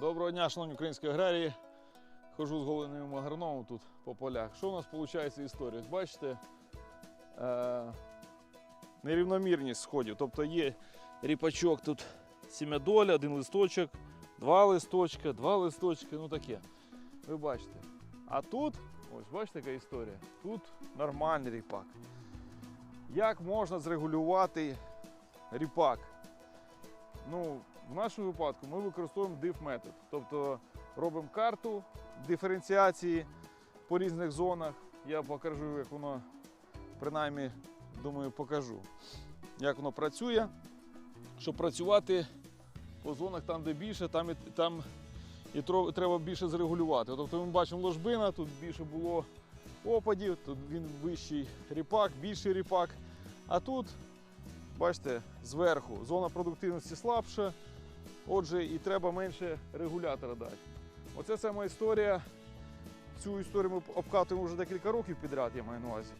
Доброго дня, шановні українські аграрії. Хожу з голеним агрономом тут по полях. Що у нас виходить історія? Бачите, е- нерівномірність сходів. Тобто є ріпачок тут сім'ядоля, один листочок, два листочка, два листочки, ну таке. Ви бачите. А тут, ось бачите, яка історія. Тут нормальний ріпак. Як можна зрегулювати ріпак? Ну, в нашому випадку ми використовуємо diff метод. Тобто робимо карту диференціації по різних зонах. Я покажу, як воно, принаймні, думаю, покажу, як воно працює. Щоб працювати по зонах там, де більше, там і, там і треба більше зрегулювати. Тобто ми бачимо ложбина, тут більше було опадів, тут він вищий ріпак, більший ріпак. А тут, бачите, зверху зона продуктивності слабша, отже, і треба менше регулятора дати. Оце сама історія. Цю історію ми обкатуємо вже декілька років підряд, я маю на увазі,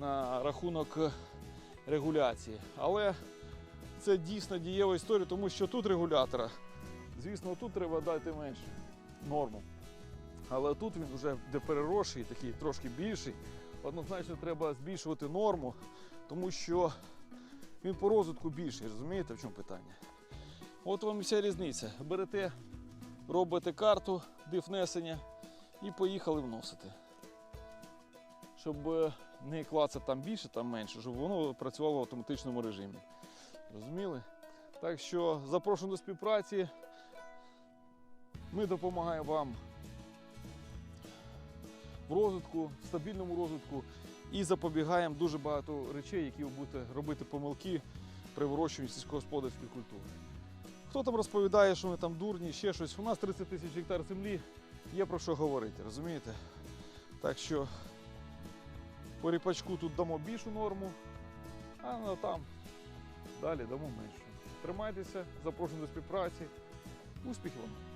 на рахунок е, регуляції. Але це дійсно дієва історія, тому що тут регулятора, звісно, тут треба дати менше норму. Але тут він вже де переросший, такий трошки більший. Однозначно треба збільшувати норму, тому що він по розвитку більший, розумієте, в чому питання? От вам і вся різниця. Берете, робите карту дифнесення і поїхали вносити. Щоб е, не клацати там більше, там менше, щоб воно працювало в автоматичному режимі. Розуміли? Так що запрошую до співпраці. Ми допомагаємо вам в розвитку, в стабільному розвитку і запобігаємо дуже багато речей, які ви будете робити помилки при вирощуванні сільськогосподарської культури. Хто там розповідає, що ми там дурні, ще щось. У нас 30 тисяч гектар землі, є про що говорити, розумієте? Так що по ріпачку тут дамо більшу норму, а ну, там далі дамо меншу. Тримайтеся, запрошую до співпраці. Успіхів вам!